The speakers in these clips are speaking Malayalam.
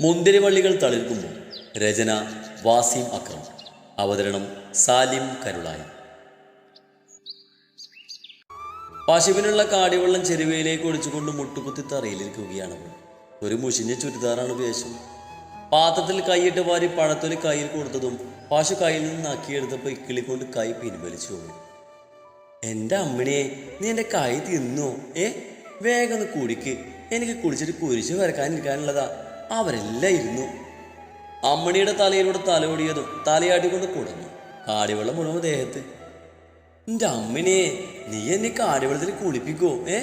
മുന്തിരിവള്ളികൾ തളിർക്കുമ്പോൾ രചന വാസിം അക്രം. അവതരണം സാലിം കരുളായി. പശുവിനുള്ള കാടിവെള്ളം ചെരുവയിലേക്ക് ഒഴിച്ചുകൊണ്ട് മുട്ടുകുത്തി തറയിലിരിക്കുകയാണ് ഒരു മുഷിഞ്ഞ ചുരിദാറാണ് വേഷം. പാത്രത്തിൽ കൈയിട്ട് വാരി പഴത്തൊലി കയ്യിൽ കൊടുത്തതും പശു കയ്യിൽ നിന്ന് നക്കിയെടുത്തപ്പോൾ ഇക്കിളി കൊണ്ട് കൈ പിൻവലിച്ചു അവൾ എന്റെ അമ്മിണിയെ നീ എന്റെ കൈ തിന്നോ? ഏ? വേഗം ഒന്ന് കുടിക്ക്. എനിക്ക് കുടിച്ചിട്ട് കുരിശ് വരക്കാനിരിക്കാനുള്ളതാ. അവരെല്ലാം ഇരുന്നു. അമ്മണിയുടെ തലയിലൂടെ തലോടിയതും തലയാട്ടിക്കൊണ്ട് കുടഞ്ഞു. കാടിവെള്ളം മുഴുവൻ ദേഹത്ത്. എന്റെ അമ്മിനെ നീ എന്നെ കാടിവെള്ളത്തിൽ കുളിപ്പിക്കോ ഏ?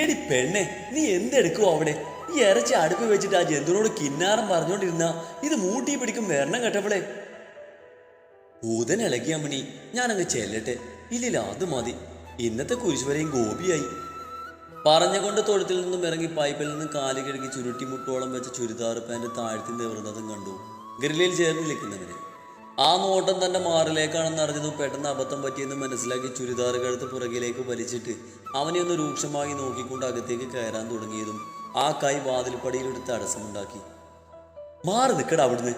എടി പെണ്ണെ നീ എന്തെടുക്കുവോ അവിടെ? ഈ ഇറച്ചി അടുപ്പ് വെച്ചിട്ട് ആ ജന്തുവിനോട് കിന്നാരം പറഞ്ഞോണ്ടിരുന്ന ഇത് മൂട്ടി പിടിക്കും വരണം കേട്ടവളെ. ഭൂതൻ ഇളകി അമ്മണി ഞാനങ്ങ് ചെല്ലട്ടെ. ഇല്ലില്ല അത് മതി. ഇന്നത്തെ കുരിശുവരെയും ഗോപിയായി. പറഞ്ഞുകൊണ്ട് തൊഴുത്തിൽ നിന്നും ഇറങ്ങി പൈപ്പിൽ നിന്നും കാലി കഴുകി ചുരുട്ടി മുട്ടോളം വെച്ച ചുരിദാർ പാന്റ് താഴ്ത്തി നിവർന്നതും കണ്ടു. ഗ്രില്ലിൽ ചേർന്ന് നിൽക്കുന്നവന് ആ നോട്ടം തന്റെ മാറിലേക്കാണെന്ന് അറിഞ്ഞതും പെട്ടെന്ന് അബദ്ധം പറ്റിയെന്ന് മനസ്സിലാക്കി ചുരിദാർ കഴുത്ത് പുറകിലേക്ക് വലിച്ചിട്ട് അവനെ ഒന്ന് രൂക്ഷമായി നോക്കിക്കൊണ്ട് അകത്തേക്ക് കയറാൻ തുടങ്ങിയതും ആ കൈ വാതിൽപ്പടിയിലെടുത്ത് തടസ്സമുണ്ടാക്കി മാറി നിൽക്കട അവിടുന്ന്.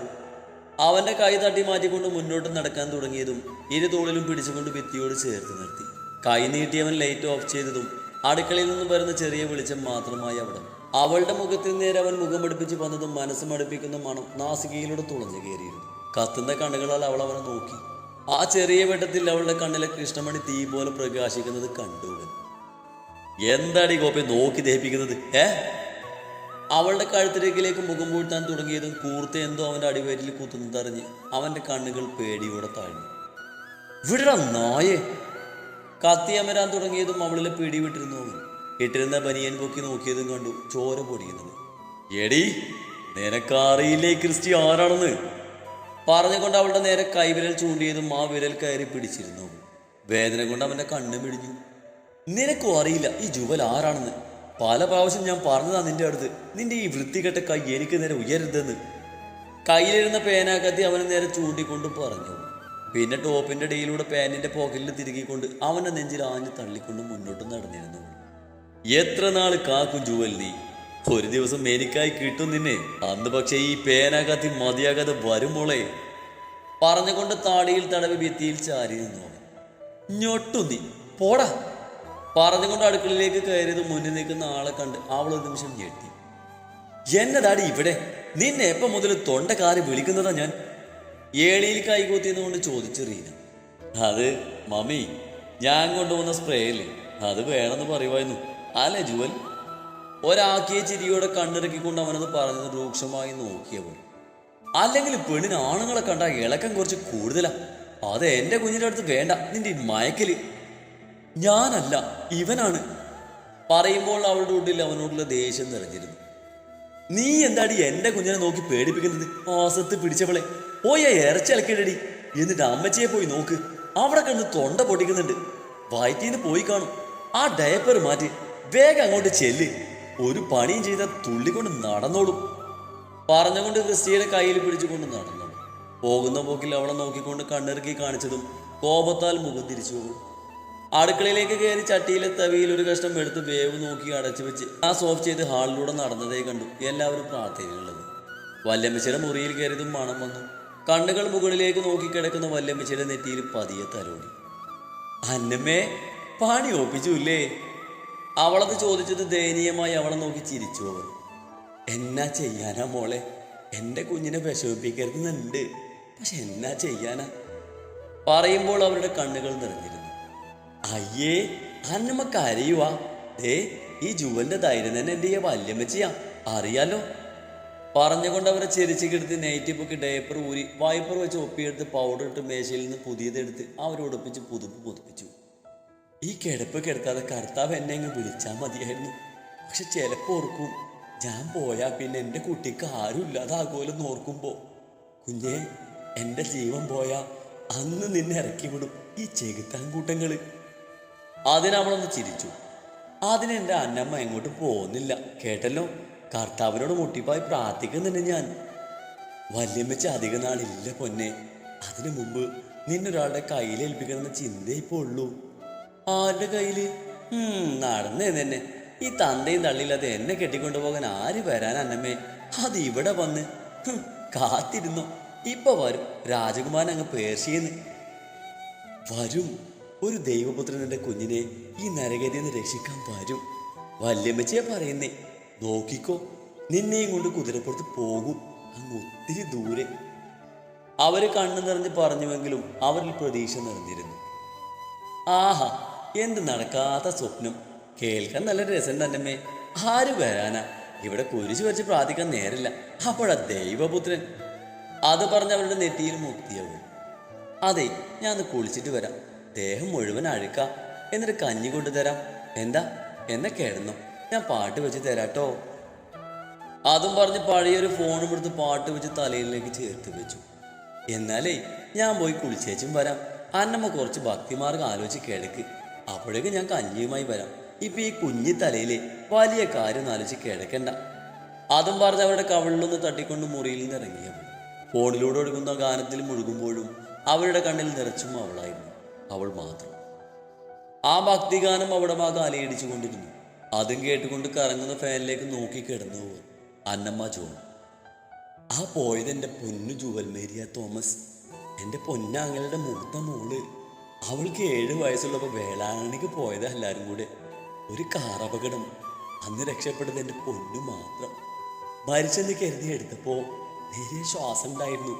അവന്റെ കൈ തട്ടി മാറ്റിക്കൊണ്ട് മുന്നോട്ട് നടക്കാൻ തുടങ്ങിയതും ഇരു തോളിലും പിടിച്ചുകൊണ്ട് ഭിത്തിയോട് ചേർത്ത് നിർത്തി. കൈ നീട്ടിയവൻ ലൈറ്റ് ഓഫ് ചെയ്തതും അടുക്കളയിൽ നിന്നും വരുന്ന ചെറിയ വെളിച്ചം മാത്രമായി അവിടെ. അവളുടെ മുഖത്തിന് നേരെ അവൻ മുഖം പഠിപ്പിച്ച് വന്നതും മനസ്സ് മടുപ്പിക്കുന്ന മണം നാസികയിലൂടെ തുളഞ്ഞു കയറിയിരുന്നു. കത്തുന്ന കണ്ണുകളാൽ അവൾ അവനെ നോക്കി. ആ ചെറിയ വെട്ടത്തിൽ അവളുടെ കണ്ണിലെ കൃഷ്ണമണി തീ പോലെ പ്രകാശിക്കുന്നത് കണ്ടു എന്താടി ഗോപി നോക്കി ദഹിപ്പിക്കുന്നത്? ഏ? അവളുടെ കഴുത്തിലേക്കിലേക്ക് മുഖം പൂഴ്ത്താൻ തുടങ്ങിയതും കൂർത്ത എന്തോ അവന്റെ അടിവയറ്റിൽ കുത്തുന്നതറിഞ്ഞ് അവന്റെ കണ്ണുകൾ പേടിയോടെ താഴ്ന്നു. വിടറ നായേ. കത്തിയമരാൻ തുടങ്ങിയതും അവളിലെ പിടി വിട്ടിരുന്നു ഇട്ടിരുന്ന ബനിയൻ പൊക്കി നോക്കിയതും കണ്ടു ചോര പൊടിയുന്നത്. എടി നിനക്കറിയില്ലേ ക്രിസ്റ്റി ആരാണെന്ന്? പറഞ്ഞുകൊണ്ട് അവളുടെ നേരെ കൈവിരൽ ചൂണ്ടിയതും ആ വിരൽ കയറി പിടിച്ചിരുന്നു. വേദന കൊണ്ട് അവന്റെ കണ്ണ് പിടിഞ്ഞു നിനക്കും അറിയില്ല ഈ ജുവൽ ആരാണെന്ന്. പല പ്രാവശ്യം ഞാൻ പറഞ്ഞതാ നിന്റെ അടുത്ത്. നിന്റെ ഈ വൃത്തികെട്ട കൈ എനിക്ക് നേരെ ഉയരുതെന്ന് കയ്യിലിരുന്ന പേനാക്കത്തി അവനെ നേരെ ചൂണ്ടിക്കൊണ്ട് പറഞ്ഞു. പിന്നെ ടോപ്പിന്റെ ഇടയിലൂടെ പാന്റിന്റെ പോക്കറ്റിൽ തിരുകിക്കൊണ്ട് അവന്റെ നെഞ്ചിൽ ആഞ്ഞു തള്ളിക്കൊണ്ട് മുന്നോട്ട് നടന്നിരുന്നു. എത്ര നാൾ കാക്കും ജുവൽ നീ? ഒരു ദിവസം എനിക്കായി കിട്ടും നിന്നെ. അന്ന് പക്ഷേ ഈ പേനാകത്തി മതിയാകാതെ വരും മോളെ. പറഞ്ഞുകൊണ്ട് താടിയിൽ തടവി ഭിത്തിയിൽ ചാരി നിന്നു ഞൊട്ടു നീ. പോടാ. പറഞ്ഞുകൊണ്ട് അടുക്കളയിലേക്ക് കയറിയത് മുന്നിൽ നിൽക്കുന്ന ആളെ കണ്ട് അവൾ ഒരു നിമിഷം ഞെട്ടി. എന്നതാടി ഇവിടെ? നിന്നെ എപ്പം മുതൽ തൊണ്ടക്കാരി വിളിക്കുന്നതാ ഞാൻ? ഏളിയിൽ കൈകൂത്തിയെന്നുകൊണ്ട് ചോദിച്ചു റീന. അത് മമ്മി ഞാൻ കൊണ്ടുവന്ന സ്പ്രേ അല്ലേ അത് വേണമെന്ന് പറയുമായിരുന്നു. അല്ലേ ജുവൽ? ഒരാക്കിയ ചിരിയോടെ കണ്ണിറക്കിക്കൊണ്ട് അവനത് പറഞ്ഞത് രൂക്ഷമായി നോക്കിയവൾ. അല്ലെങ്കിൽ പെണ്ണിന് ആണുങ്ങളെ കണ്ട ഇളക്കം കുറച്ച് കൂടുതലാ. അത് എന്റെ കുഞ്ഞിന്റെ അടുത്ത് വേണ്ട. നിന്റെ മയക്കൽ. ഞാനല്ല ഇവനാണ്. പറയുമ്പോൾ അവളുടെ ഉള്ളിൽ അവനോടുള്ള ദേഷ്യം നിറഞ്ഞിരുന്നു. നീ എന്താടി എന്റെ കുഞ്ഞിനെ നോക്കി പേടിപ്പിക്കുന്നത്? ആസത്ത് പിടിച്ചവളെ. പോയ ഇറച്ചിളക്കിടടി എന്നിട്ട് അമ്മച്ചിയെ പോയി നോക്ക്. അവിടെ കിടന്ന് തൊണ്ട പൊട്ടിക്കുന്നുണ്ട്. വയറ്റീന്ന് പോയി കാണും. ആ ഡയപ്പർ മാറ്റി വേഗം അങ്ങോട്ട് ചെല്ല്. ഒരു പണിയും ചെയ്ത തുള്ളിക്കൊണ്ട് നടന്നോളും. പറഞ്ഞുകൊണ്ട് ക്രിസ്റ്റിയുടെ കയ്യിൽ പിടിച്ചുകൊണ്ട് നടന്നു പോകുന്ന പോക്കിൽ അവളെ നോക്കിക്കൊണ്ട് കണ്ണിറുക്കി കാണിച്ചതും കോപത്താൽ മുഖം തിരിച്ചു പോകും. അടുക്കളയിലേക്ക് കയറി ചട്ടിയിലെ തവിയിൽ ഒരു കഷ്ണം എടുത്ത് വേവ് നോക്കി അടച്ചു വെച്ച് ആ സോഫ് ചെയ്ത് ഹാളിലൂടെ നടന്നതേ കണ്ടു. എല്ലാവരും പ്രാർത്ഥനയുള്ളത് വല്യമ്മച്ചിയുടെ മുറിയിൽ കയറിയതും മണം വന്നു. കണ്ണുകൾ മുകളിലേക്ക് നോക്കി കിടക്കുന്ന വല്യമ്മച്ചിയുടെ നെറ്റിയിൽ പതിയെ തലോടി. അന്നമ്മേ പണി ഒപ്പിച്ചില്ലേ? അവളത് ചോദിച്ചത് ദയനീയമായി അവളെ നോക്കി ചിരിച്ചു അവൾ. എന്നാ ചെയ്യാനാ മോളെ? എന്റെ കുഞ്ഞിനെ വിഷമിപ്പിക്കരുതെന്നുണ്ട്. പക്ഷെ എന്നാ ചെയ്യാനാ? പറയുമ്പോൾ അവരുടെ കണ്ണുകൾ നിറഞ്ഞിരുന്നു. അയ്യേ അന്നമ്മ കരയുവാ. ദേ ഈ ജുവന്റെ ധൈര്യം തന്നെ എന്റെ ഈ വല്യമ്മച്ചിയാ. അറിയാലോ പറഞ്ഞുകൊണ്ട് അവരെ ചെരിച്ച് കിടത്തി നൈറ്റി പൊക്കി ഡേപ്പർ ഊരി വൈപ്പർ വെച്ച് ഒപ്പിയെടുത്ത് പൗഡർ ഇട്ട് മേശയിൽ നിന്ന് പുതിയതെടുത്ത് അവരോടൊപ്പിച്ച് പുതുപ്പ് പുതുപ്പിച്ചു. ഈ കിടപ്പ് കിടക്കാതെ കർത്താവ് എന്നെ അങ്ങ് വിളിച്ചാൽ മതിയായിരുന്നു. പക്ഷെ ചിലപ്പോൾ ഓർക്കും ഞാൻ പോയാൽ പിന്നെ എന്റെ കുട്ടിക്ക് ആരും ഇല്ലാതാകുമല്ലോ ഓർക്കുമ്പോൾ കുഞ്ഞെ എന്റെ ജീവൻ പോയാൽ അന്ന് നിന്നെ ഇറക്കി വിടും ഈ ചെകുത്താൻ കൂട്ടങ്ങൾ അതിനവളൊന്ന് ചിരിച്ചു. അതിന് എന്റെ അന്നമ്മ എങ്ങോട്ട് പോകുന്നില്ല. കേട്ടല്ലോ? കർത്താവിനോട് മുട്ടിപ്പായി പ്രാർത്ഥിക്കുന്നുണ്ട് ഞാൻ. വല്യമ്മച്ച അധിക നാളില്ല പൊന്നെ. അതിനു മുമ്പ് നിന്നൊരാളുടെ കയ്യിൽ ഏൽപ്പിക്കണമെന്ന ചിന്തയെ ഇപ്പോൾ ഉള്ളൂ. ആരുടെ കയ്യിൽ? നടന്നേ തന്നെ. ഈ തന്തയും തള്ളിയില്ലാതെ എന്നെ കെട്ടിക്കൊണ്ടു പോകാൻ ആര് വരാൻ അന്നമ്മേ? അത് ഇവിടെ വന്ന് കാത്തിരുന്നു. ഇപ്പൊ വരും. രാജകുമാരൻ അങ്ങ് പേർഷ്യന്ന്. വരും. ഒരു ദൈവപുത്രൻ എന്റെ കുഞ്ഞിനെ ഈ നരകതിയിൽ നിന്ന് രക്ഷിക്കാൻ വരും. വല്യമ്മച്ചേ പറയുന്നേ. നോക്കിക്കോ. നിന്നെയും കൊണ്ട് കുതിരപ്പുറത്ത് പോകും. അങ്ങ് ഒത്തിരി ദൂരെ. അവരെ കണ്ണു നിറഞ്ഞ് പറഞ്ഞുവെങ്കിലും അവരിൽ പ്രതീക്ഷ നിറഞ്ഞിരുന്നു. ആഹാ എന്ത് നടക്കാത്ത സ്വപ്നം. കേൾക്കാൻ നല്ല രസം തന്നെമ്മേ ആര് വരാനാ? ഇവിടെ കുരിശു വെച്ച് പ്രാർത്ഥിക്കാൻ നേരില്ല അപ്പോഴാ ദൈവപുത്രൻ. അത് പറഞ്ഞ് അവരുടെ നെറ്റിയിൽ മുക്തിയാവും അതെ ഞാൻ കുളിച്ചിട്ട് വരാം. ദേഹം മുഴുവൻ അഴുക്ക. എന്നിട്ട് കഞ്ഞി കൊണ്ടുതരാം. എന്താ? എന്നെ കിടന്നു. ഞാൻ പാട്ട് വെച്ച് തരാട്ടോ. അതും പറഞ്ഞ് പഴയൊരു ഫോണും എടുത്ത് പാട്ട് വെച്ച് തലയിലേക്ക് ചേർത്ത് വെച്ചു. എന്നാലേ ഞാൻ പോയി കുളിച്ചേച്ചും വരാം. അന്നമ്മ കുറച്ച് ഭക്തിമാർഗം ആലോചിച്ച് കിടക്ക്. അപ്പോഴേക്ക് ഞാൻ കഞ്ഞിയുമായി വരാം. ഇപ്പൊ ഈ കുഞ്ഞി തലയിലെ വലിയ കാര്യം ആലോചിച്ച് കിടക്കണ്ട. അതും പറഞ്ഞ് അവരുടെ കവിളിലൊന്ന് തട്ടിക്കൊണ്ട് മുറിയിൽ നിന്ന് ഇറങ്ങിയവൾ. ഫോണിലൂടെ ഒഴുകുന്ന ഗാനത്തിൽ മുഴുകുമ്പോഴും അവരുടെ കണ്ണിൽ നിറച്ചും അവളായിരുന്നു. അവൾ മാത്രം. ആ ഭക്തിഗാനം അവിടെ ഭാഗം അലയടിച്ചു കൊണ്ടിരുന്നു അതും കേട്ടുകൊണ്ട് കറങ്ങുന്ന ഫാനിലേക്ക് നോക്കി കിടന്നു അന്നമ്മ ജോൺ. ആ പോയത് എന്റെ പൊന്നു ജുവൽമേരിയ തോമസ്. എന്റെ പൊന്നാങ്ങളുടെ മൂത്ത മോൾ. അവൾക്ക് ഏഴ് വയസ്സുള്ളപ്പോൾ വേളാങ്ങണിക്ക് പോയത് എല്ലാവരും കൂടെ. ഒരു കാർ അപകടം. അന്ന് രക്ഷപ്പെട്ടത് എന്റെ പൊന്നു മാത്രം. മരിച്ചെന്ന് കരുതി എടുത്തപ്പോൾ നേരെ ശ്വാസം ഉണ്ടായിരുന്നു.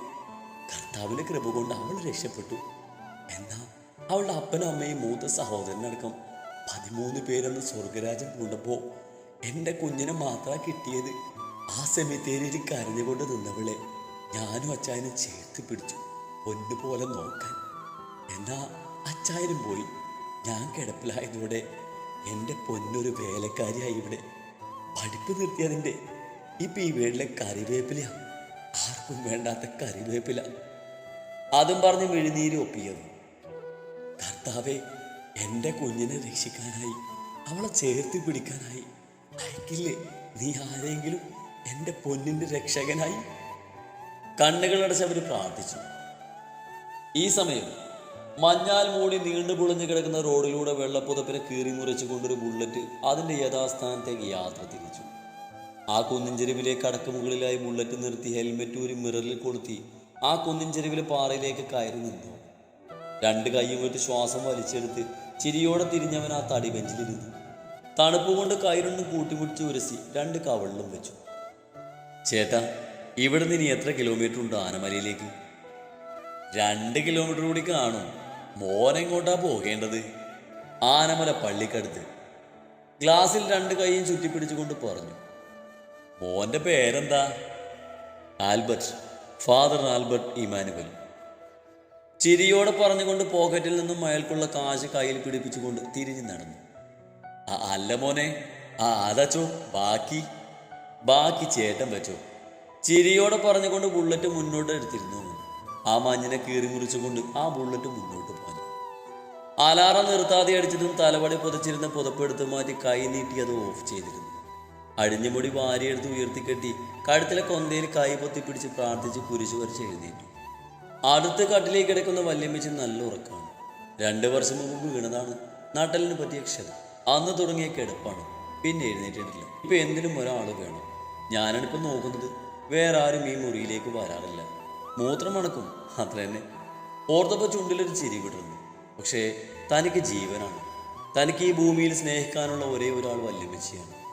കർത്താവിന്റെ കൃപ കൊണ്ട് അവൾ രക്ഷപ്പെട്ടു. എന്നാൽ അവളുടെ അപ്പനും അമ്മയും മൂത്ത സഹോദരനടക്കം പതിമൂന്ന് പേരൊന്ന് സ്വർഗരാജം പൂണ്ടപ്പോൾ എന്റെ കുഞ്ഞിനെ മാത്രമാണ് കിട്ടിയത്. ആ സെമിത്തേരിയിൽ കരഞ്ഞുകൊണ്ട് നിന്നവളെ ഞാനും അച്ചായനും ചേർത്ത് പിടിച്ചു പൊന്നുപോലെ നോക്കാൻ. എന്നാ അച്ചായനും പോയി. ഞാൻ കിടപ്പിലായതോടെ എന്റെ പൊന്നൊരു വേലക്കാരിയായി ഇവിടെ. പഠിപ്പ് നിർത്തിയതിന്റെ ഇപ്പം ഈ വീട്ടിലെ കറിവേപ്പില. ആർക്കും വേണ്ടാത്ത കറിവേപ്പില. അതും പറഞ്ഞ് മെഴുനീര് ഒപ്പിയത്. കർത്താവെ എന്റെ കുഞ്ഞിനെ രക്ഷിക്കാനായി അവളെ ചേർത്ത് പിടിക്കാനായി അയക്കില്ലേ നീ ആരെങ്കിലും എന്റെ പൊന്നിന്റെ രക്ഷകനായി കണ്ണുകളടച്ച് അവർ പ്രാർത്ഥിച്ചു. ഈ സമയം മഞ്ഞാൽ മൂടി നീണ്ടു പൊളിഞ്ഞു കിടക്കുന്ന റോഡിലൂടെ വെള്ളപ്പുതപ്പിനെ കീറി മുറിച്ചു കൊണ്ടൊരു ബുള്ളറ്റ് അതിന്റെ യഥാസ്ഥാനത്തേക്ക് യാത്ര തിരിച്ചു. ആ കുന്നിൻ കടക്ക് മുകളിലായി ബുള്ളറ്റ് നിർത്തി ഹെൽമെറ്റ് ഒരു മിററിൽ കൊളുത്തി ആ കുന്നിൻചെരുവിലെ പാറയിലേക്ക് കയറി നിന്നു. രണ്ട് കൈയും വിട്ട് ശ്വാസം വലിച്ചെടുത്ത് ചിരിയോടെ തിരിഞ്ഞവൻ ആ തടി ബെഞ്ചിലിരുന്നു. തണുപ്പ് കൊണ്ട് കൈരണ്ടും കൂട്ടിമുടിച്ച് ഉരസി രണ്ട് കവളിലും വെച്ചു. ചേട്ടാ ഇവിടുന്ന് നിന്ന് എത്ര കിലോമീറ്റർ ഉണ്ട് ആനമലയിലേക്ക്? രണ്ട് കിലോമീറ്റർ കൂടി കാണും. മോനെങ്ങോട്ടാ പോകേണ്ടത്? ആനമല പള്ളിക്കടുത്ത്. ഗ്ലാസിൽ രണ്ട് കൈയും ചുറ്റിപ്പിടിച്ചുകൊണ്ട് പറഞ്ഞു. മോന്റെ പേരെന്താ? ആൽബർട്ട്. ഫാദർ ആൽബർട്ട് ഇമാനുവൽ ചിരിയോടെ പറഞ്ഞുകൊണ്ട് പോക്കറ്റിൽ നിന്നും അയാൾക്കുള്ള കാശ് കയ്യിൽ പിടിപ്പിച്ചുകൊണ്ട് തിരിഞ്ഞു നടന്നു. ആ അല്ല മോനെ. ആ അതച്ചോ. ബാക്കി. ബാക്കി ചേട്ടൻ വെച്ചോ. ചിരിയോടെ പറഞ്ഞുകൊണ്ട് ബുള്ളറ്റ് മുന്നോട്ട് എടുത്തിരുന്നു. ആ മഞ്ഞിനെ കീറി മുറിച്ചുകൊണ്ട് ആ ബുള്ളറ്റ് മുന്നോട്ട് പോയി അലാറം നിർത്താതെ അടിച്ചതും തലവടി പുതച്ചിരുന്ന പുതപ്പെടുത്ത് മാറ്റി കൈ നീട്ടി അത് ഓഫ് ചെയ്തിരുന്നു. അടിഞ്ഞുമുടി വാരിയെടുത്ത് ഉയർത്തിക്കെട്ടി കഴുത്തിലെ കൊന്തയിൽ കൈ പൊത്തിപ്പിടിച്ച് പ്രാർത്ഥിച്ച് കുരിശു വരച്ച് എഴുന്നേറ്റു. അടുത്ത കട്ടിലേക്ക് കിടക്കുന്ന വല്യമ്മച്ചി നല്ല ഉറക്കമാണ് രണ്ടു വർഷം മുമ്പ് വീണതാണ് നാട്ടലിന് പറ്റിയ ക്ഷതം. അന്ന് തുടങ്ങിയ കിടപ്പാണ്. പിന്നെ എഴുന്നേറ്റിട്ടില്ല. ഇപ്പൊ എന്തിനും ഒരാൾ വേണം. ഞാനിപ്പോ നോക്കുന്നത്. വേറെ ആരും ഈ മുറിയിലേക്ക് വരാറില്ല. മൂത്രം മണക്കും. അത്ര തന്നെ. ഓർത്തപ്പോ ചുണ്ടിലൊരു ചിരി വിടുന്നു പക്ഷേ തനിക്ക് ജീവനാണ്. തനിക്ക് ഈ ഭൂമിയിൽ സ്നേഹിക്കാനുള്ള ഒരേ ഒരാൾ വല്യമ്മച്ചിയാണ്.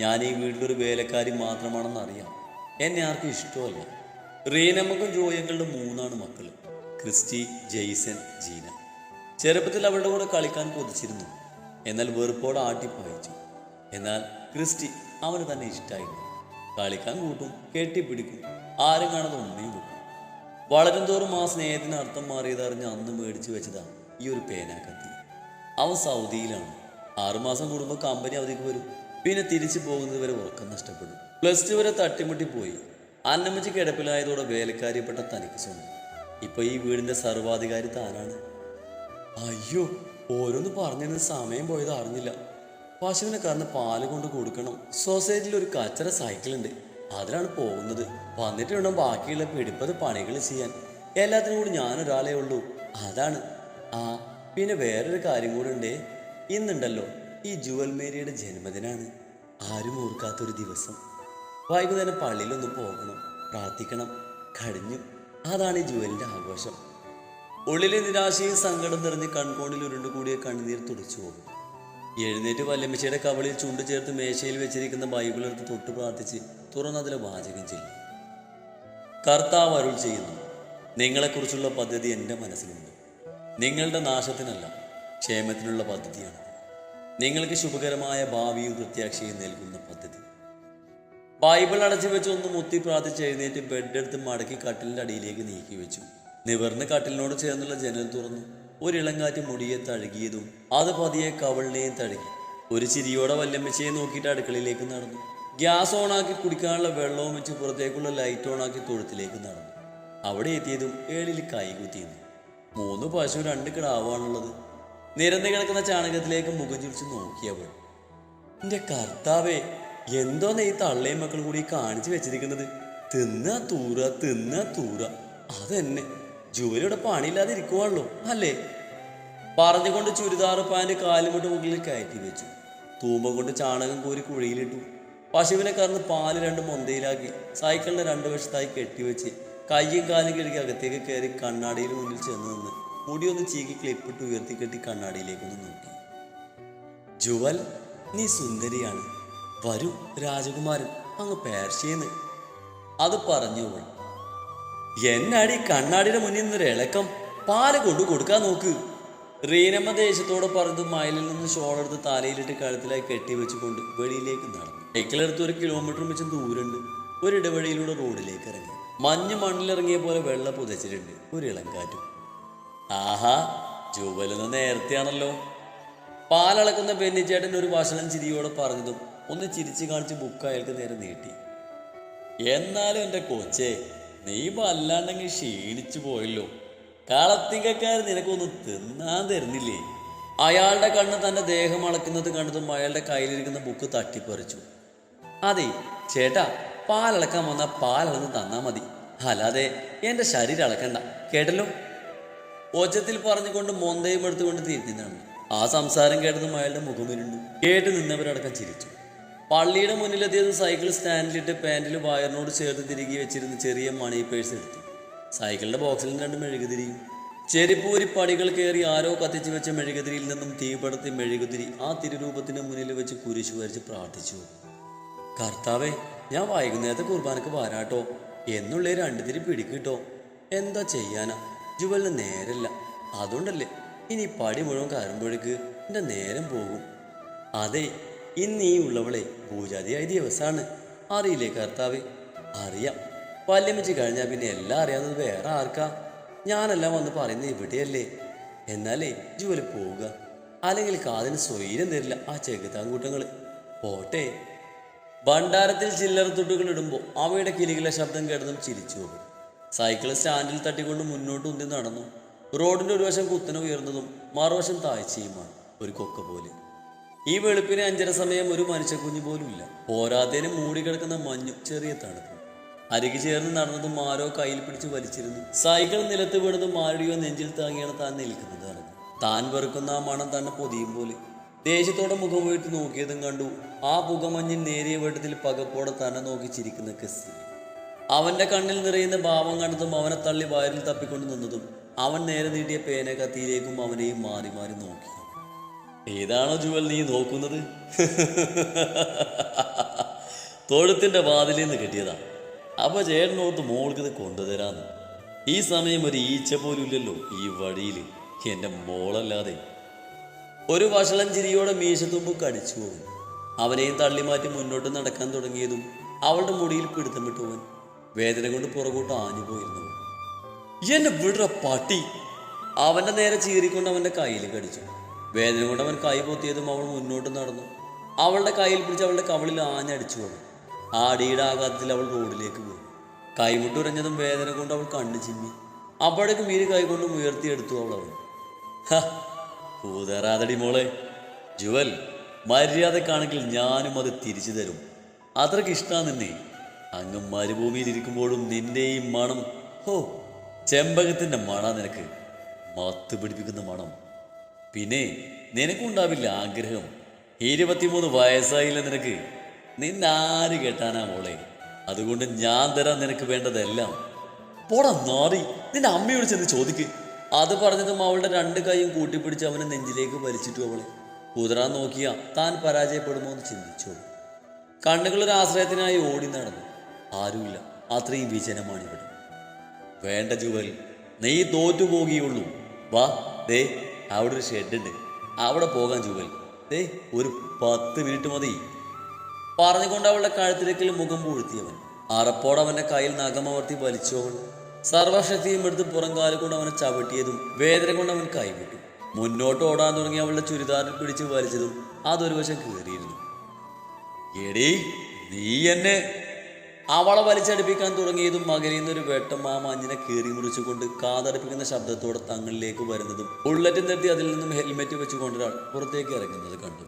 ഞാൻ ഈ വീട്ടിലൊരു വേലക്കാരി മാത്രമാണെന്ന് അറിയാം എന്നെ ആർക്കും ഇഷ്ടമല്ല. റീനമ്മക്കും ജോയങ്ങളുടെ മൂന്നാണ് മക്കൾ ക്രിസ്റ്റി ജെയ്സൺ ജീന. ചെറുപ്പത്തിൽ അവളുടെ കൂടെ കളിക്കാൻ കൊതിച്ചിരുന്നു. എന്നാൽ വെറുപ്പോടെ ആട്ടിപ്പായിച്ചു എന്നാൽ ക്രിസ്റ്റി അവന് തന്നെ ഇഷ്ടമായിരുന്നു കളിക്കാൻ കൂട്ടും കെട്ടിപ്പിടിക്കും ആരും കാണാതെ ഒന്നേ വെക്കും. വളരും തോറും ആ സ്നേഹത്തിന് അർത്ഥം മാറിയതറിഞ്ഞ് അന്ന് മേടിച്ചു വെച്ചതാണ് ഈ ഒരു പേനാക്കത്തി. അവൻ സൗദിയിലാണ്. ആറുമാസം കൂടുമ്പോൾ കമ്പനി അവധിക്ക് വരും. പിന്നെ തിരിച്ചു പോകുന്നത് വരെ ഉറക്കം നഷ്ടപ്പെടും. പ്ലസ് ടു വരെ തട്ടിമുട്ടി പോയി. അന്നമ്മച്ചി കിടപ്പിലായതോടെ വേലക്കാരിപ്പെട്ട തനിക്ക് സ്വന്തം. ഇപ്പൊ ഈ വീടിന്റെ സർവാധികാരി താനാണ്. അയ്യോ ഓരോന്ന് പറഞ്ഞിരുന്ന സമയം പോയത് അറിഞ്ഞില്ല. പശുവിനെ കാരണം പാൽ കൊണ്ട് കൊടുക്കണം. സൊസൈറ്റിയിൽ ഒരു കച്ചറ സൈക്കിൾ ഉണ്ട് അതിലാണ് പോകുന്നത്. വന്നിട്ട് വേണം ബാക്കിയുള്ള പിടിപ്പത് പണികൾ ചെയ്യാൻ. എല്ലാത്തിനും കൂടി ഞാനൊരാളേ ഉള്ളൂ. അതാണ്. ആ പിന്നെ വേറൊരു കാര്യം കൂടെ ഉണ്ടേ. ഇന്നുണ്ടല്ലോ ഈ ജുവൽ മേരിയുടെ ജന്മദിനാണ്. ആരും ഓർക്കാത്തൊരു ദിവസം. വൈകുന്നേരം പള്ളിയിലൊന്ന് പോകണം പ്രാർത്ഥിക്കണം കഴിഞ്ഞു അതാണ് ഈ ജുവലിന്റെ ആഘോഷം. ഉള്ളിലെ നിരാശയും സങ്കടം നിറഞ്ഞ് കൺകോണിൽ ഉരുണ്ടുകൂടിയ കണ്ണുനീർ തുടച്ചു പോകും. എഴുന്നേറ്റ് വല്ലമ്മച്ചയുടെ കവളിൽ ചൂണ്ടു ചേർത്ത് മേശയിൽ വെച്ചിരിക്കുന്ന ബൈബിൾ എടുത്ത് തൊട്ട് പ്രാർത്ഥിച്ച് തുറന്നതിലെ വാചകം ചെയ്യും കർത്താവ് അരുൾ ചെയ്യുന്നു നിങ്ങളെക്കുറിച്ചുള്ള പദ്ധതി എന്റെ മനസ്സിലുണ്ട്. നിങ്ങളുടെ നാശത്തിനല്ല ക്ഷേമത്തിനുള്ള പദ്ധതിയാണ് നിങ്ങൾക്ക് ശുഭകരമായ ഭാവിയും പ്രത്യാക്ഷയും നൽകുന്ന പദ്ധതി. ബൈബിൾ അടച്ചു വെച്ച് ഒന്ന് മുത്തി പ്രാർത്ഥിച്ച് എഴുന്നേറ്റ് ബെഡ് എടുത്ത് മടക്കി കട്ടിലിന്റെ അടിയിലേക്ക് നീക്കി വെച്ചു. നിവർന്ന് കട്ടിലിനോട് ചേർന്നുള്ള ജനൽ തുറന്നു. ഒരിളങ്കാറ്റ് മുടിയെ തഴുകിയതും അത് പതിയെ കവളിനെയും തഴുകി. ഒരു ചിരിയോടെ വല്ലമ്മച്ചയെ നോക്കിയിട്ട് അടുക്കളയിലേക്ക് നടന്നു. ഗ്യാസ് ഓണാക്കി കുടിക്കാനുള്ള വെള്ളവും വെച്ച് പുറത്തേക്കുള്ള ലൈറ്റ് ഓണാക്കി തൊഴുത്തിലേക്ക് നടന്നു. അവിടെ എത്തിയതും ഏളിൽ കൈകുത്തിയിരുന്നു മൂന്ന് പശു രണ്ട് കിടാവാണുള്ളത്. നിരന്ന് കിടക്കുന്ന ചാണകത്തിലേക്ക് മുഖം ചുരിച്ച് നോക്കിയവൾ. എന്റെ കർത്താവേ എന്തോന്ന് ഈ തള്ളയും മക്കളും കൂടി കാണിച്ചു വെച്ചിരിക്കുന്നത്. തിന്ന തൂറ തിന്ന തൂറ. അതെന്നെ. ജോലിയുടെ പണിയില്ലാതെ ഇരിക്കുവാണല്ലോ അല്ലേ? പറഞ്ഞുകൊണ്ട് ചുരിദാർ പാന്റ് കാലുമുട്ട് മുകളിൽ കയറ്റി വെച്ചു. തൂമ്പ കൊണ്ട് ചാണകം കോരി കുഴിയിലിട്ടു. പശുവിനെ കറന്ന് പാൽ രണ്ട് മൊന്തയിലാക്കി സൈക്കിളിന്റെ രണ്ട് വശത്തായി കെട്ടിവെച്ച് കയ്യും കാലും കിഴക്കി അകത്തേക്ക് കയറി കണ്ണാടിയിൽ മുന്നിൽ ചെന്ന് നിന്ന് മുടിയൊന്ന് ചീക്കി ക്ലിപ്പിട്ട് ഉയർത്തി കെട്ടി കണ്ണാടിയിലേക്കൊന്ന് നോക്കി. ജുവൽ നീ സുന്ദരിയാണ്. വരൂ രാജകുമാരൻ അങ്ങ് പേർഷ്യന്ന് അത് പറഞ്ഞു അവൾ. എന്നാടി കണ്ണാടിയുടെ മുന്നിൽ നിന്നൊരു ഇളക്കം പാൽ കൊണ്ടു കൊടുക്കാൻ നോക്ക്. റീനമ്മ ദേശത്തോടെ പറഞ്ഞത് മയലിൽ നിന്ന് ഷോളെടുത്ത് തലയിലിട്ട് കഴുത്തിലായി കെട്ടി വെച്ചുകൊണ്ട് വെളിയിലേക്ക് നടന്നു. സൈക്കിളെടുത്ത് ഒരു കിലോമീറ്റർ വെച്ച് ദൂരമുണ്ട്. ഒരു ഇടവഴിയിലൂടെ റോഡിലേക്ക് ഇറങ്ങി. മഞ്ഞ് മണ്ണിലിറങ്ങിയ പോലെ വെള്ള പുതച്ചിട്ടുണ്ട് ഒരു ഇളങ്കാറ്റും. ആഹാ ജുവലെന്ന് നേരത്തെയാണല്ലോ. പാലളക്കുന്ന ബെന്നിച്ചേട്ടൻ ഒരു ഭക്ഷണം ചിരിയോടെ പറഞ്ഞതും ഒന്ന് ചിരിച്ചു കാണിച്ച് ബുക്ക് അയാൾക്ക് നേരെ നീട്ടി. എന്നാലും എന്റെ കോച്ചേ നീ വല്ലാണ്ടെങ്കിൽ ക്ഷീണിച്ചു പോയല്ലോ. കളത്തിങ്കക്കാർ നിനക്കൊന്ന് തിന്നാൻ തരുന്നില്ലേ? അയാളുടെ കണ്ണ് തന്റെ ദേഹം അളക്കുന്നത് കണ്ടതും അയാളുടെ കയ്യിലിരിക്കുന്ന ബുക്ക് തട്ടിപ്പറിച്ചു. അതെ ചേട്ടാ പാലളക്കാൻ വന്ന പാലളന്ന് തന്നാ മതി. അല്ലാതെ എന്റെ ശരീരം അളക്കണ്ട. കേട്ടല്ലോ? ഒച്ചത്തിൽ പറഞ്ഞുകൊണ്ട് മൊന്തയും എടുത്തുകൊണ്ട് തിരിഞ്ഞതാണ് ആ സംസാരം കേട്ടതും അയാളുടെ മുഖമിരുണ്ടു കേട്ട് നിന്നവരടക്കം ചിരിച്ചു. പള്ളിയുടെ മുന്നിലെത്തിയത് സൈക്കിൾ സ്റ്റാൻഡിലിട്ട് പാൻറിൽ വയറിനോട് ചേർത്ത് തിരികെ വെച്ചിരുന്ന ചെറിയ മണി പേഴ്സ് എടുത്തു. സൈക്കിളിന്റെ ബോക്സിൽ രണ്ട് മെഴുകുതിരിയും ചെരിപ്പൂരി പടികൾ കയറി ആരോ കത്തിച്ചു വെച്ച മെഴുകുതിരിയിൽ നിന്നും തീപടത്തി മെഴുകുതിരി ആ തിരുരൂപത്തിന് മുന്നിൽ വെച്ച് കുരിശു വരച്ച് പ്രാർത്ഥിച്ചു. കർത്താവേ ഞാൻ വൈകുന്നേരത്തെ കുർബാനക്ക് വരാട്ടോ. എന്നുള്ള രണ്ട് തിരി പിടിക്കിട്ടോ. എന്താ ചെയ്യാനാ? ജുവലിന് നേരല്ല. അതുകൊണ്ടല്ലേ ഇനി പടി മുഴുവൻ കയറുമ്പോഴേക്ക് എന്റെ നേരം പോകും. അതെ ഇന്ന് ഈ ഉള്ളവളെ പൂജാതിയായ ദിവസമാണ് അറിയില്ലേ കർത്താവ്? അറിയാം. വല്യമ്മച്ച് കഴിഞ്ഞാൽ പിന്നെ എല്ലാം അറിയാവുന്നത് വേറെ ആർക്കാ? ഞാനെല്ലാം വന്ന് പറയുന്നത് ഇവിടെയല്ലേ. എന്നാലേ ജോലി പോവുക. അല്ലെങ്കിൽ കാതിന് സ്വൈര്യം തരില്ല ആ ചെകുത്താങ്കൂട്ടങ്ങൾ. പോട്ടെ. ഭണ്ഡാരത്തിൽ ചില്ലറ തുട്ടുകൾ ഇടുമ്പോൾ അവയുടെ കിലികിലെ ശബ്ദം കേട്ടതും ചിരിച്ചു പോകും. സൈക്കിൾ സ്റ്റാൻഡിൽ തട്ടിക്കൊണ്ട് മുന്നോട്ട് ഉന്തി നടന്നു. റോഡിന്റെ ഒരു വശം കുത്തനെ ഉയർന്നതും മറുവശം താഴ്ചയുമാണ് ഒരു കൊക്ക പോലെ. ഈ വെളുപ്പിന് അഞ്ചര സമയം ഒരു മനുഷ്യക്കുഞ്ഞു പോലും ഇല്ല. പോരാത്തേന് മൂടിക്കിടക്കുന്ന മഞ്ഞു ചെറിയ തണുപ്പ്. അരികു ചേർന്ന് നടന്നതും മാരോ കയ്യിൽ പിടിച്ച് വലിച്ചിരുന്നു. സൈക്കിൾ നിലത്ത് വീണതും ആരുടെയോ നെഞ്ചിൽ താങ്ങിയാണ് താൻ നിൽക്കുന്നത് അറിഞ്ഞു താൻ വെറുക്കുന്ന ആ മണം തന്നെ പൊതിയും പോലെ. ദേഷ്യത്തോടെ മുഖം വീഴ്ത്തി നോക്കിയതും കണ്ടു. ആ പുകമഞ്ഞിൻ നേരിയ വെട്ടത്തിൽ പകപ്പോടെ തന്നെ നോക്കി ചിരിക്കുന്ന അവന്റെ കണ്ണിൽ നിറയുന്ന ഭാവം കണ്ടതും അവനെ തള്ളി വയറിൽ തപ്പിക്കൊണ്ട് നിന്നതും അവൻ നേരെ നീട്ടിയ പേന കത്തിയിലേക്കും അവനെയും മാറി മാറി നോക്കി. ഏതാണോ ജുവൽ നീ നോക്കുന്നത്? തൊഴുത്തിന്റെ വാതിലിൽ നിന്ന് കിട്ടിയതാ. അപ്പൊ ചേട്ടനോർത്ത് മോൾക്ക് ഇത് കൊണ്ടുതരാന്ന്. ഈ സമയം ഒരു ഈച്ച പോലും ഇല്ലല്ലോ ഈ വഴിയിൽ എന്റെ മോളല്ലാതെ. ഒരു വഷളം ചിരിയോടെ മീശത്തുമ്പ് കടിച്ചു പോകും അവനെയും തള്ളി മാറ്റി മുന്നോട്ട് നടക്കാൻ തുടങ്ങിയതും അവളുടെ മുടിയിൽ പിടുത്തം വിട്ടു വിട്ടുവൻ വേദന കൊണ്ട് പുറകോട്ട് ആഞ്ഞു പോയിരുന്നു. എന്നെ വിടുற പട്ടി. അവന്റെ നേരെ ചീറിക്കൊണ്ട് അവന്റെ കയ്യിൽ കടിച്ചു. വേദന കൊണ്ട് അവൻ കൈ പൊത്തിയതും അവൾ മുന്നോട്ട് നടന്നു. അവളുടെ കയ്യിൽ പിടിച്ച് അവളുടെ കവളിൽ ആഞ്ഞടിച്ചു വന്നു. ആ അടിയുടെ ആഘാതത്തിൽ അവൾ റോഡിലേക്ക് പോയി. കൈമുട്ടുരഞ്ഞതും വേദന കൊണ്ട് അവൾ കണ്ണു ചിമ്മി. അപ്പോഴേക്കും മീര് കൈകൊണ്ട് ഉയർത്തിയെടുത്തു അവൾ അവൻ ഹ, കൂതറാതടി മോളെ. ജുവൽ മര്യാദക്കാണെങ്കിൽ ഞാനും അത് തിരിച്ചു തരും. അത്രയ്ക്ക് ഇഷ്ടമാണ് നിന്നെ. അങ്ങ് മരുഭൂമിയിൽ ഇരിക്കുമ്പോഴും നിന്റെ ഈ മണം ഹോ ചെമ്പകത്തിന്റെ മണ നിനക്ക്. മത്ത് പിടിപ്പിക്കുന്ന മണം. പിന്നെ നിനക്കുണ്ടാവില്ല ആഗ്രഹം. ഇരുപത്തിമൂന്ന് വയസ്സായില്ല നിനക്ക്? നിന്നാര് കേട്ടാനാ മോളെ? അതുകൊണ്ട് ഞാൻ തരാൻ നിനക്ക് വേണ്ടതെല്ലാം. പോടാ നാറി നിന്റെ അമ്മയോട് ചെന്ന് ചോദിക്ക്. അത് പറഞ്ഞതും അവളുടെ രണ്ട് കൈയും കൂട്ടിപ്പിടിച്ച് അവനെ നെഞ്ചിലേക്ക് വലിച്ചിട്ടു അവളെ. കുതിരാൻ നോക്കിയ താൻ പരാജയപ്പെടുമോ എന്ന് ചിന്തിച്ചു കണ്ണുകളൊരു ആശ്രയത്തിനായി ഓടി നടന്നു. ആരുമില്ല അത്രയും വിജനമാണിവിടെ. വേണ്ട ജുവൽ നീ തോറ്റുപോകിയുള്ളൂ വാ ദേ. അവിടെ ഒരു ഷെഡുണ്ട്. അവിടെ പോകാൻ ചുവൽ ദേ ഒരു പത്ത് മിനിറ്റ് മതി. പറഞ്ഞുകൊണ്ട് അവളുടെ കഴുത്തിലേക്കിൽ മുഖം പൂഴ്ത്തിയവൻ. അറപ്പോടെ അവന്റെ കയ്യിൽ നഗമവർത്തി വലിച്ചു അവൾ സർവശക്തിയും എടുത്ത് പുറംകാൽ കൊണ്ട് അവനെ ചവിട്ടിയതും വേദന കൊണ്ട് അവൻ കൈവിട്ടു. മുന്നോട്ട് ഓടാൻ തുടങ്ങി അവളുടെ ചുരിദാറിൽ പിടിച്ച് വലിച്ചതും അതൊരു വശം കയറിയിരുന്നു എടീ നീ എന്നെ അവളെ വലിച്ചടിപ്പിക്കാൻ തുടങ്ങിയതും മകനിൽ നിന്നൊരു വെട്ടം ആ മഞ്ഞിനെ കീറി മുറിച്ചുകൊണ്ട് കാതടിപ്പിക്കുന്ന ശബ്ദത്തോടെ തങ്ങളിലേക്ക് വരുന്നതും ബുള്ളറ്റ് നിർത്തി അതിൽ നിന്നും ഹെൽമെറ്റ് വെച്ചുകൊണ്ടൊരാൾ പുറത്തേക്ക് ഇറങ്ങുന്നത് കണ്ടു.